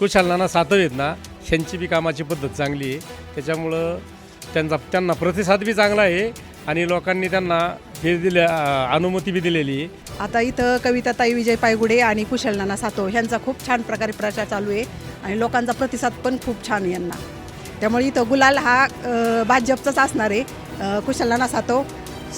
कुशाल नाना सातव आहेत ना ह्यांची बी कामाची पद्धत चांगली आहे. त्याच्यामुळं त्यांचा त्यांना प्रतिसाद बी चांगला आहे आणि लोकांनी त्यांना हे दिले अनुमती बी दिलेली आहे. आता इथं कविताताई विजय पायगुडे आणि कुशल नाना सातो ह्यांचा खूप छान प्रकारे प्रचार चालू आहे आणि लोकांचा प्रतिसाद पण खूप छान आहे यांना. त्यामुळे इथं गुलाल हा भाजपचाच असणार आहे कुशल नाना सातो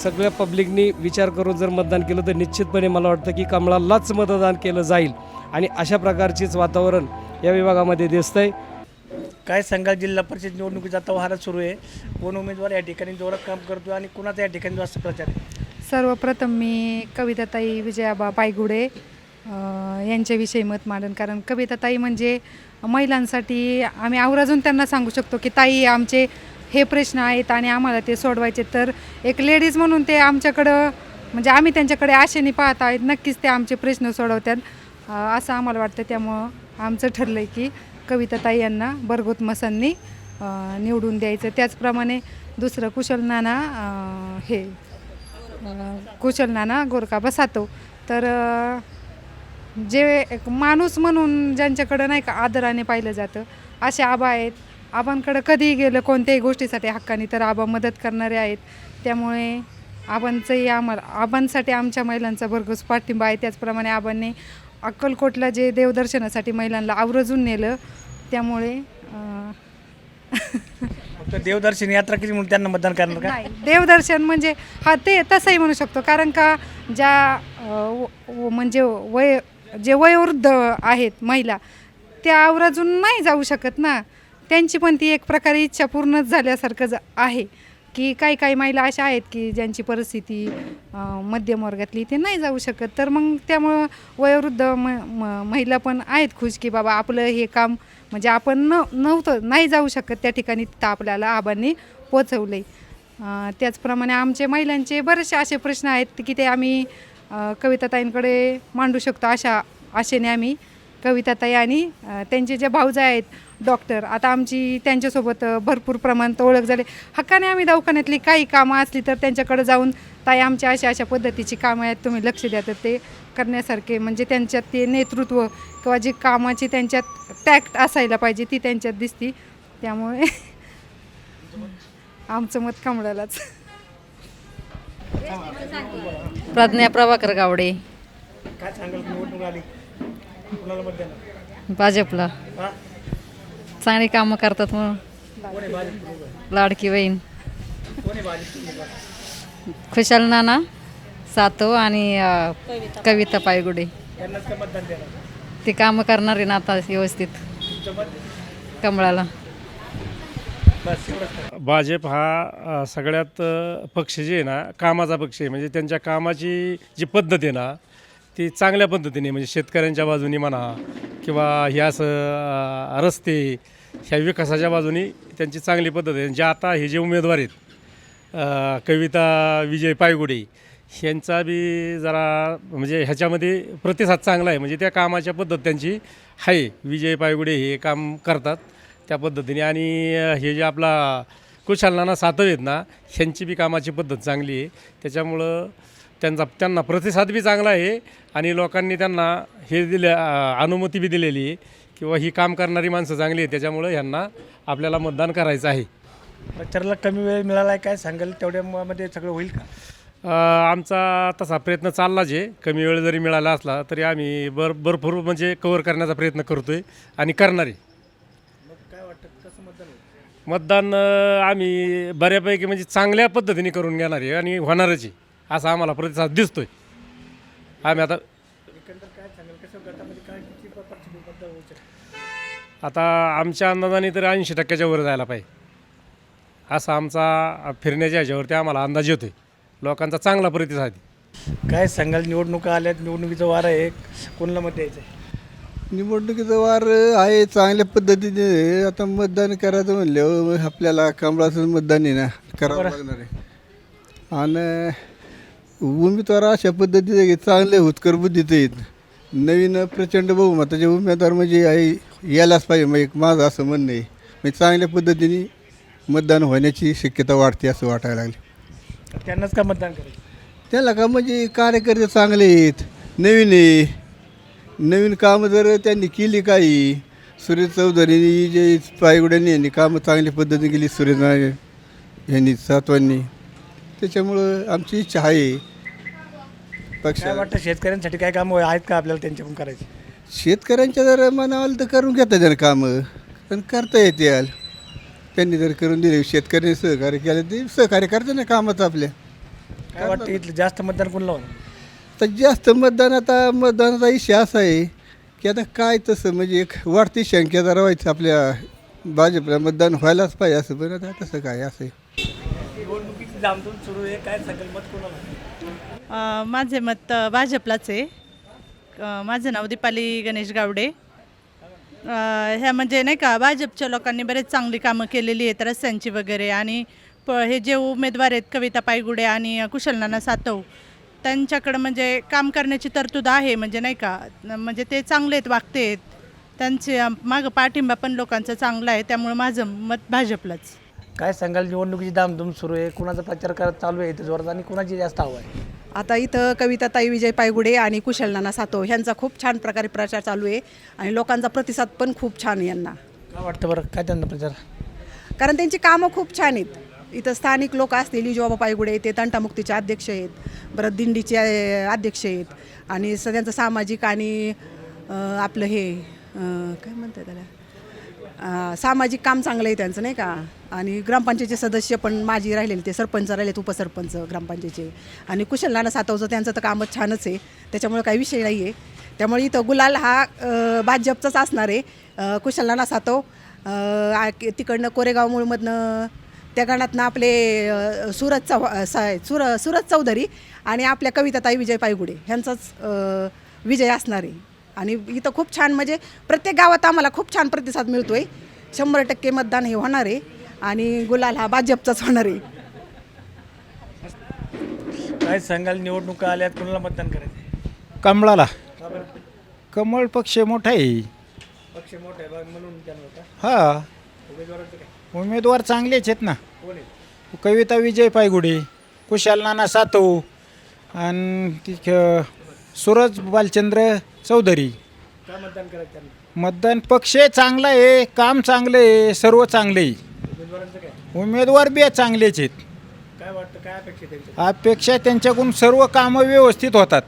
सगळ्या पब्लिकनी विचार करून जर मतदान केलं तर निश्चितपणे मला वाटतं की कमळालाच मतदान केलं जाईल. आणि अशा प्रकारचीच वातावरण या विभागामध्ये दिसतंय. काय सांगाल जिल्हा परिषद निवडणुकीचा आता वाहरा सुरू आहे. कोण उमेदवार या ठिकाणी जोरात काम करतो आणि कुणाचा या ठिकाणी जास्त प्रचार आहे? सर्वप्रथम मी कविताताई विजयाबा पायगुडे यांच्याविषयी मत मांडन. कारण कविताताई म्हणजे महिलांसाठी आम्ही आवर्जून त्यांना सांगू शकतो की ताई आमचे हे प्रश्न आहेत आणि आम्हाला ते सोडवायचे. तर एक लेडीज म्हणून ते आमच्याकडं म्हणजे आम्ही त्यांच्याकडे आशेने पाहत आहेत नक्कीच ते आमचे प्रश्न सोडवतात. असं आम्हाला वाटतं. त्यामुळं आमचं ठरलं आहे की कविताताई यांना भरघोत मसांनी निवडून द्यायचं. त्याचप्रमाणे दुसरं कुशल नाना हे कुशल नाना गोरकाबा सातो तर जे एक माणूस म्हणून ज्यांच्याकडं नाही का आदराने पाहिलं जातं असे आबा आहेत. आबांकडं कधीही गेलं कोणत्याही गोष्टीसाठी हक्काने तर आबा मदत करणारे आहेत. त्यामुळे आबांचंही आम्हाला आबांसाठी आमच्या महिलांचा भरघोस पाठिंबा आहे. त्याचप्रमाणे आबांनी अक्कलकोटला जे देवदर्शनासाठी महिलांना आवर्जून नेलं त्यामुळे फक्त देवदर्शन यात्रा केली म्हणून त्यांना मतदान करणार का? नाही देवदर्शन म्हणजे हा ते तसंही म्हणू शकतो कारण का ज्या अ, व- म्हणजे वय जे वयोवृद्ध आहेत महिला त्या आवर्जून नाही जाऊ शकत ना. त्यांची पण ती एक प्रकारे इच्छा पूर्णच झाल्यासारखं ज- आहे. की काही काही महिला अशा आहेत की ज्यांची परिस्थिती मध्यम वर्गातली ते नाही जाऊ शकत. तर मग त्यामुळं वयोवृद्ध म म महिला पण आहेत खुश की बाबा आपलं हे काम म्हणजे आपण न नव्हतं नाही जाऊ शकत त्या ठिकाणी तिथं आपल्याला आबांनी पोचवलं आहे त्याचप्रमाणे आमचे महिलांचे बरेचसे असे प्रश्न आहेत की ते आम्ही कविताताईंकडे मांडू शकतो अशा आशेने आम्ही कविताताई आणि त्यांचे जे भाऊजा आहेत डॉक्टर. आता आमची त्यांच्यासोबत भरपूर प्रमाणात ओळख झाली. हक्काने आम्ही दवाखान्यातली काही कामं असली तर त्यांच्याकडे जाऊन ताई आमच्या अशा अशा पद्धतीची कामं आहेत तुम्ही लक्ष द्या. तर ते करण्यासारखे म्हणजे त्यांच्यात ते नेतृत्व किंवा जी कामाची त्यांच्यात टॅक्ट असायला पाहिजे ती त्यांच्यात दिसती. त्यामुळे आमचं मत कमळालाच. प्रज्ञा प्रभाकर गावडे. काय सांगाल? निवडणूक आली. कुणाला मत देणार? भाजपला. चांगली कामं करतात म्हणून. लाडकी बहीण. खुशाल नाना सातो आणि कविता पायगुडे. ती कामं करणार आहे ना आता व्यवस्थित. कमळाला. भाजप हा सगळ्यात पक्ष जे आहे ना कामाचा पक्ष आहे. म्हणजे त्यांच्या कामाची जी पद्धत आहे ना ती चांगल्या पद्धतीने म्हणजे शेतकऱ्यांच्या बाजूने म्हणा किंवा हे असं रस्ते ह्या विकासाच्या बाजूनी त्यांची चांगली पद्धत आहे. जे आता हे जे उमेदवार आहेत कविता विजय पायगुडे ह्यांचा बी जरा म्हणजे ह्याच्यामध्ये प्रतिसाद चांगला आहे. म्हणजे त्या कामाच्या पद्धत त्यांची आहे. विजय पायगुडे हे काम करतात त्या पद्धतीने. आणि हे जे आपला कुशालनाना सातव आहेत ना ह्यांची बी कामाची पद्धत चांगली आहे. त्याच्यामुळं त्यांचा त्यांना प्रतिसाद बी चांगला आहे. आणि लोकांनी त्यांना हे दिले अनुमती बी दिलेली आहे. किंवा ही काम करणारी माणसं चांगली आहे त्याच्यामुळं ह्यांना आपल्याला मतदान करायचं आहे. प्रचाराला कमी वेळ मिळाला आहे काय सांगाल? तेवढ्या मध्ये सगळं होईल का? अ, आमचा तसा प्रयत्न चाललाच आहे. कमी वेळ जरी मिळाला असला तरी आम्ही भर भरपूर म्हणजे कवर करण्याचा प्रयत्न करतो आहे आणि करणार आहे. काय वाटतं? कसं मतदान होईल? मतदान अ, आम्ही बऱ्यापैकी म्हणजे चांगल्या पद्धतीने करून घेणार आहे आणि होणारच आहे असा आम्हाला प्रतिसाद दिसतोय. आम्ही आता एकंदर काय सांगाल कसं गटामध्ये काय किती प्रकारचे मतदान होऊ शकतं आता आमच्या अंदाजाने तर ऐंशी टक्क्याच्या वर जायला पाहिजे. असा आमचा फिरण्याच्या ह्याच्यावरती आम्हाला अंदाज येतोय. लोकांचा चांगला प्रतिसाद काय सांगाल निवडणुका आल्यात निवडणुकीचं वार आहे. कोणाला मत द्यायचं आहे? निवडणुकीचं वार आहे चांगल्या पद्धतीने. आता मतदान करायचं म्हणल्यावर आपल्याला कमळाचं मतदान आहे ना करावं लागणार आहे. आणि उमेदवार अशा पद्धतीचे चांगले उत्कर बुद्धीचे आहेत. नवीन प्रचंड बहुमताचे उमेदवार म्हणजे आहे यायलाच पाहिजे. म्हणजे माझं असं म्हणणं आहे. म्हणजे चांगल्या पद्धतीने मतदान होण्याची शक्यता वाढते असं वाटायला लागले. त्यांनाच का मतदान करायचं? त्याला का म्हणजे कार्यकर्ते चांगले आहेत नवीन आहे. नवीन कामं जर त्यांनी केली काही सुरेश चौधरी जे पायगुड्यांनी यांनी कामं चांगल्या पद्धतीने केली सुरेश यांनी सातवांनी. त्याच्यामुळं आमची इच्छा आहे. पक्ष. काय वाटतं शेतकऱ्यांसाठी काय कामं आहेत का आपल्याला त्यांच्याकडून करायची? शेतकऱ्यांच्या जर मनावाला तर करून घेता त्यानं कामं. पण करता येते याल. त्यांनी जर करून दिले शेतकऱ्यांनी सहकार्य केलं ते सहकार्य करते ना कामाचं आपल्या. काय वाटतं इथलं जास्त मतदान कोण लावणार तर जास्त मतदान आता मतदानाचा इशा असा आहे की आता काय तसं म्हणजे एक वाढती संख्या जरा व्हायचं आपल्या भाजपला मतदान व्हायलाच पाहिजे असं पण आता तसं काय असं आहे. निवडणुकीची सुरू आहे काय सांगेल मत कोणाला? माझे मत भाजपलाच आहे. माझं नाव दीपाली गणेश गावडे. ह्या म्हणजे नाही का भाजपच्या लोकांनी बरेच चांगली कामं केलेली आहेत रस्त्यांची वगैरे. आणि प हे जे उमेदवार आहेत कविता पायगुडे आणि कुशलनाना सातव त्यांच्याकडं म्हणजे काम करण्याची तरतूद आहे. म्हणजे नाही का म्हणजे ते चांगले आहेत वागते आहेत. त्यांचे मागं पाठिंबा पण लोकांचा चांगला आहे. त्यामुळे माझं मत भाजपलाच. काय सांगाल निवडणुकीची दामधूम सुरू आहे. कुणाचा प्रचार करत चालू आहे जोरदार जोरात? आणि कुणाची जास्त हवा आहे? आता इथं कविताताई विजय पायगुडे आणि कुशल नाना सातो ह्यांचा खूप छान प्रकारे प्रचार चालू आहे आणि लोकांचा प्रतिसाद पण खूप छान आहे यांना. काय वाटतं बरं? काय त्यांना प्रचार? कारण त्यांची कामं खूप छान आहेत. इथं स्थानिक लोक असतील युजबाबा पायगुडे ते तंटामुक्तीचे अध्यक्ष आहेत परत दिंडीचे अ, अध्यक्ष आहेत आणि सगळ्यांचं सामाजिक आणि अ, आपलं हे अ, काय म्हणतात त्याला? सामाजिक काम चांगलं आहे त्यांचं नाही का? आणि ग्रामपंचायतचे सदस्य पण माझी राहिलेले ते सरपंच राहिलेत उपसरपंच ग्रामपंचायतचे. आणि कुशल नाना सातवचं त्यांचं तर कामच छानच आहे. त्याच्यामुळे काही विषय नाही आहे त्यामुळे इथं गुलाल हा भाजपचाच असणार आहे. कुशल नाना सातव तिकडनं कोरेगाव मूळमधनं त्या गणातनं आपले सुरज सूरज चव्हा सुर सूरज चौधरी आणि आपल्या कविताताई विजय पायगुडे ह्यांचाच विजय असणार आहे. आणि इथं खूप छान म्हणजे प्रत्येक गावात आम्हाला खूप छान प्रतिसाद मिळतो आहे शंभर टक्के मतदान हे होणार आहे आणि गुलाल हा भाजपचाच होणार आहे. काय सांगाल निवडणुका आल्यात कुणाला मतदान करायचं कमळाला. कमळ पक्ष मोठा आहे. पक्ष मोठा आहे बघ म्हणून त्यानं होता हा. उमेदवाराचं काय? उमेदवार चांगलेच आहेत ना. कोण आहे कविता विजय पायगुडे कुशाल नाना सातव आणि ती सूरज बालचंद्र चौधरी. काय मतदान करायचं त्यांना? मतदान पक्ष चांगला आहे काम चांगलं आहे सर्व चांगले आहे. उमेदवारांचं काय? उमेदवार बी चांगलेच आहेत. काय वाटतं काय अपेक्षा आहे त्यांच्या अपेक्षा त्यांच्याकडून सर्व कामं व्यवस्थित होतात.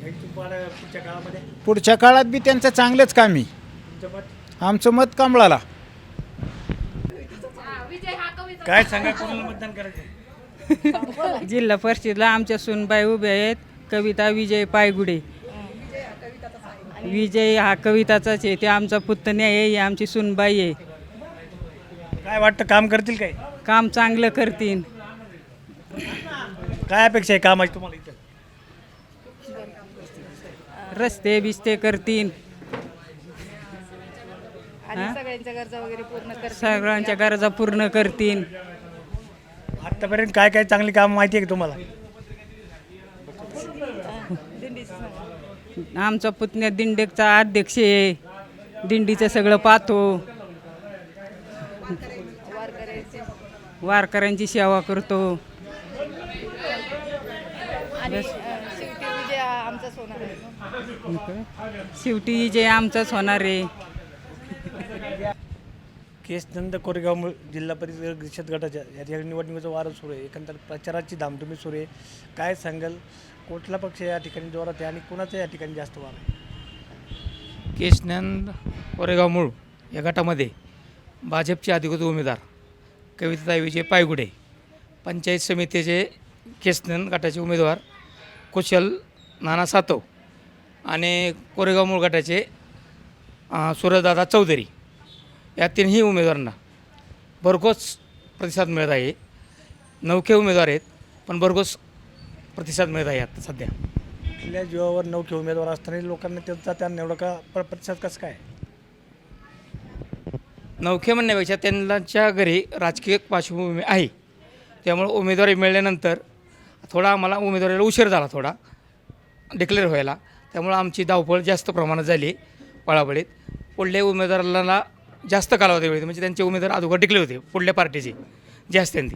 पुढच्या काळामध्ये? पुढच्या काळात बी त्यांचं चांगलंच काम आहे. तुमचं मत? आमचं मत कमळाला. काय सांगा कोणाला मतदान करायचं जिल्हा परिषदला आमच्या सुनबाई उभ्या आहेत. कविता विजय पायगुडे. विजय हा कविताचाच आहे. ते आमचा पुतण्या आहे ही आमची सुनबाई आहे. काय वाटतं काम करतील काय? काम चांगलं करतीन काय अपेक्षा आहे कामाची तुम्हाला इथं? रस्ते बिस्ते करतीन सगळ्यांच्या गरजा वगैरे पूर्ण सगळ्यांच्या गरजा पूर्ण करतीन आत्तापर्यंत काय काय चांगली काम माहिती आहे का तुम्हाला? आमचा पुतण्या दिंडेकचा अध्यक्ष आहे. दिंडीचं सगळं पाहतो. वारकऱ्यांची सेवा करतो. आणि शेवटी विजय आमचाच होणार आहे. शेवटी जे आमचाच होणार आहे. केस नंद कोरेगाव मूळ जिल्हा परिषद परिषद गटाच्या या निवडणुकीचं वारं सुरू आहे. एकंदर प्रचाराची धामधुमी सुरू आहे. काय सांगाल? कुठला पक्ष या ठिकाणी जोरात आहे आणि कुणाचं या ठिकाणी जास्त वार आहे? केशनंद कोरेगाव मूळ या गटामध्ये भाजपचे अधिकृत उमेदवार कविताताई विजय पायगुडे पंचायत समितीचे केसनंद गटाचे उमेदवार कुशल नाना सातव आणि कोरेगाव मूळ गटाचे सूरजदादा चौधरी या तीनही उमेदवारांना भरघोस प्रतिसाद मिळत आहे. नौखे उमेदवार आहेत पण भरघोस प्रतिसाद मिळत आहे आता सध्या. आपल्या जीवावर नौखे उमेदवार असताना लोकांना त्यांचा त्यांना एवढा का प्र- प्रतिसाद कसं काय? नौखे म्हणण्यापेक्षा त्यांच्या घरी राजकीय पार्श्वभूमी आहे. त्यामुळे उमेदवारी मिळाल्यानंतर थोडा आम्हाला उमेदवारीला उशीर झाला थोडा डिक्लेअर व्हायला. त्यामुळं आमची धावपळ जास्त प्रमाणात झाली पळापळीत. पुढल्या उमेदवाराला जास्त कालावधी वेळेत म्हणजे त्यांचे उमेदवार अगोदर डिक्लेअर होते पुढल्या पार्टीचे जास्त त्यांनी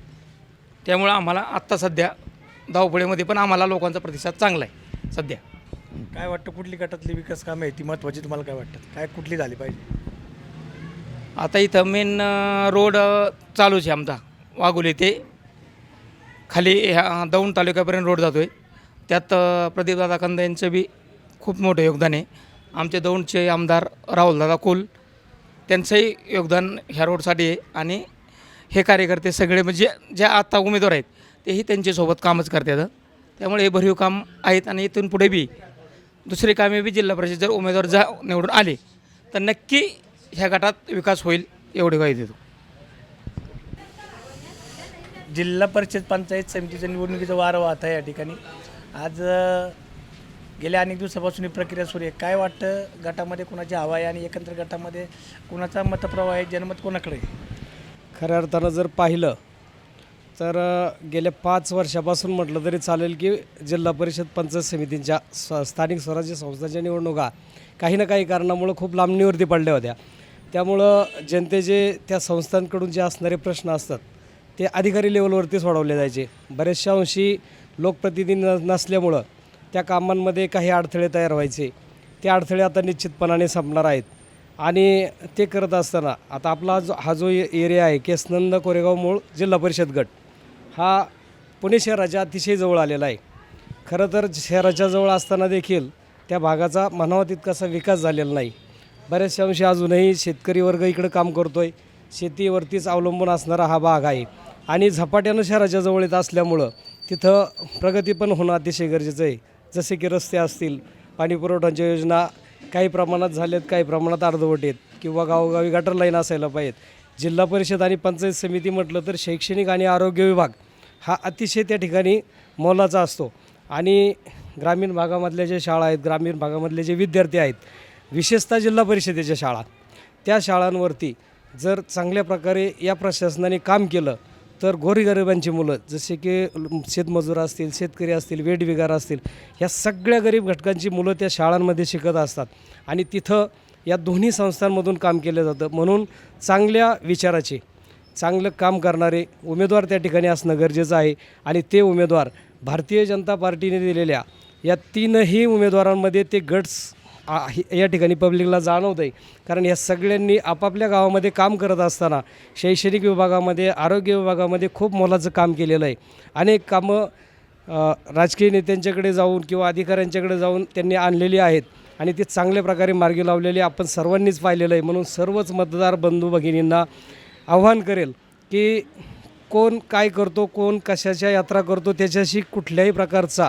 त्यामुळं आम्हाला आत्ता सध्या धावपळीमध्ये पण आम्हाला लोकांचा प्रतिसाद चांगला आहे सध्या. काय वाटतं कुठली गटातली विकास कामं आहे ती महत्त्वाची तुम्हाला काय वाटतं? काय कुठली झाली पाहिजे? आता इथं मेन रोड अ, चालूच आहे आमचा. वाघोली ते. खाली ह्या दौंड तालुक्यापर्यंत रोड जातो आहे त्यात अ, प्रदीपदादा कंद यांचं बी खूप मोठं योगदान आहे. आमचे दौंडचे आमदार राहुलदादा कुल त्यांचंही योगदान ह्या रोडसाठी आहे. आणि हे कार्यकर्ते सगळे म्हणजे ज्या आता उमेदवार आहेत तेही त्यांच्यासोबत कामच करतात. त्यामुळे हे भरीव काम आहेत आणि इथून पुढे बी दुसरे कामे बी जिल्हा परिषद जर उमेदवार जा निवडून आले तर नक्की ह्या गटात विकास होईल एवढे काही देतो. जिल्हा परिषद पंचायत समितीच्या निवडणुकीचं वारं वाहत आहे या ठिकाणी. आज गेल्या अनेक दिवसापासून ही प्रक्रिया सुरू आहे. काय वाटतं गटामध्ये कोणाची हवा आहे आणि एकत्र गटामध्ये कोणाचा मतप्रवाह आहे जनमत कोणाकडे खऱ्या अर्थानं जर पाहिलं तर गेल्या पाच वर्षापासून म्हटलं तरी चालेल की जिल्हा परिषद पंचायत समितींच्या स स्थानिक स्वराज्य संस्थांच्या निवडणुका काही ना काही कारणामुळं खूप लांबणीवरती पडल्या होत्या. त्यामुळं जनतेचे त्या संस्थांकडून जे असणारे प्रश्न असतात ते अधिकारी लेवलवरती सोडवले जायचे. बऱ्याचशा अंशी लोकप्रतिनिधी नसल्यामुळं त्या कामांमध्ये काही अडथळे तयार व्हायचे. ते अडथळे आता निश्चितपणाने संपणार आहेत. आणि ते करत असताना आता आपला जो हा जो ए- एरिया आहे केसनंद कोरेगाव मूळ जिल्हा परिषद गट हा पुणे शहराच्या अतिशय जवळ आलेला आहे. खरं तर शहराच्या जवळ असताना देखील त्या भागाचा म्हणावा तितकासा विकास झालेला नाही. बऱ्याचशा अंशी अजूनही शेतकरी वर्ग इकडं काम करतो आहे शेतीवरतीच अवलंबून असणारा हा भाग आहे. आणि झपाट्यानं शहराच्या जवळ येत असल्यामुळं तिथं प्रगती पण होणं अतिशय गरजेचं आहे. जसे की रस्ते असतील पाणीपुरवठ्याच्या योजना काही प्रमाणात झाल्यात काही प्रमाणात अर्धवट आहेत किंवा गावोगावी गटर लाईन असायला पाहिजेत. जिल्हा परिषद आणि पंचायत समिती म्हटलं तर शैक्षणिक आणि आरोग्य विभाग हा अतिशय त्या ठिकाणी मोलाचा असतो. आणि ग्रामीण भागामधल्या ज्या शाळा आहेत ग्रामीण भागामधले जे विद्यार्थी आहेत विशेषतः जिल्हा परिषदेच्या शाळा त्या शाळांवरती जर चांगल्या प्रकारे या प्रशासनाने काम केलं तर गोरीगरिबांची मुलं जसे की शेतमजूर असतील शेतकरी असतील वेठबिगार असतील या सगळ्या गरीब घटकांची मुलं त्या शाळांमध्ये शिकत असतात. आणि तिथं या दोन्ही संस्थांमधून काम केलं जातं. म्हणून चांगल्या विचाराची चांगलं काम करणारे उमेदवार त्या ठिकाणी असणं गरजेचं आहे. आणि ते उमेदवार भारतीय जनता पार्टीने दिलेल्या या तीनही उमेदवारांमध्ये ते गट्स या ठिकाणी पब्लिकला जाणवतं आहे कारण या सगळ्यांनी आपापल्या गावामध्ये काम करत असताना शैक्षणिक विभागामध्ये आरोग्य विभागामध्ये खूप मोलाचं काम केलेलं आहे. अनेक कामं राजकीय नेत्यांच्याकडे जाऊन किंवा अधिकाऱ्यांच्याकडे जाऊन त्यांनी आणलेली आहेत. आणि ते चांगल्या प्रकारे मार्गी लावलेले आपण सर्वांनीच पाहिलेलं आहे. म्हणून सर्वच मतदार बंधू भगिनींना आव्हान करेल की कोण काय करतो कोण कशाच्या यात्रा करतो त्याच्याशी कुठल्याही प्रकारचा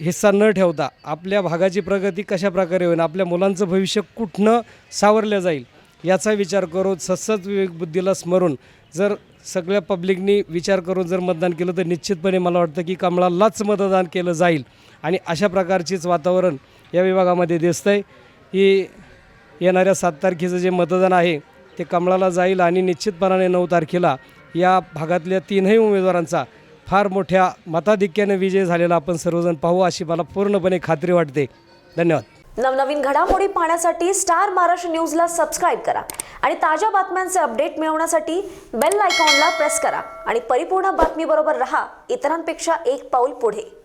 हिस्सा न ठेवता आपल्या भागाची प्रगती कशा प्रकारे होईल आपल्या मुलांचं भविष्य कुठनं सावरलं जाईल याचा विचार करून सतत विवेकबुद्धीला स्मरून जर सगळ्या पब्लिकनी विचार करून जर मतदान केलं तर निश्चितपणे मला वाटतं की कमळालाच मतदान केलं जाईल. आणि अशा प्रकारचीच वातावरण या विभागामध्ये दिसतं आहे की येणाऱ्या सात तारखेचं जे मतदान आहे ते कमळाला जाईल आणि निश्चितपणाने नऊ तारखेला या भागातल्या तीनही उमेदवारांचा फार मोठ्या मताधिक्याने विजय झालेला आपण सर्वजण पाहू अशी मला पूर्णपणे खात्री वाटते. धन्यवाद. नवनवीन घडामोडी पाहण्यासाठी स्टार महाराष्ट्र न्यूजला सबस्क्राईब करा आणि ताज्या बातम्यांचे अपडेट मिळवण्यासाठी बेल आयकॉनला प्रेस करा. आणि परिपूर्ण बातमीबरोबर रहा इतरांपेक्षा एक पाऊल पुढे.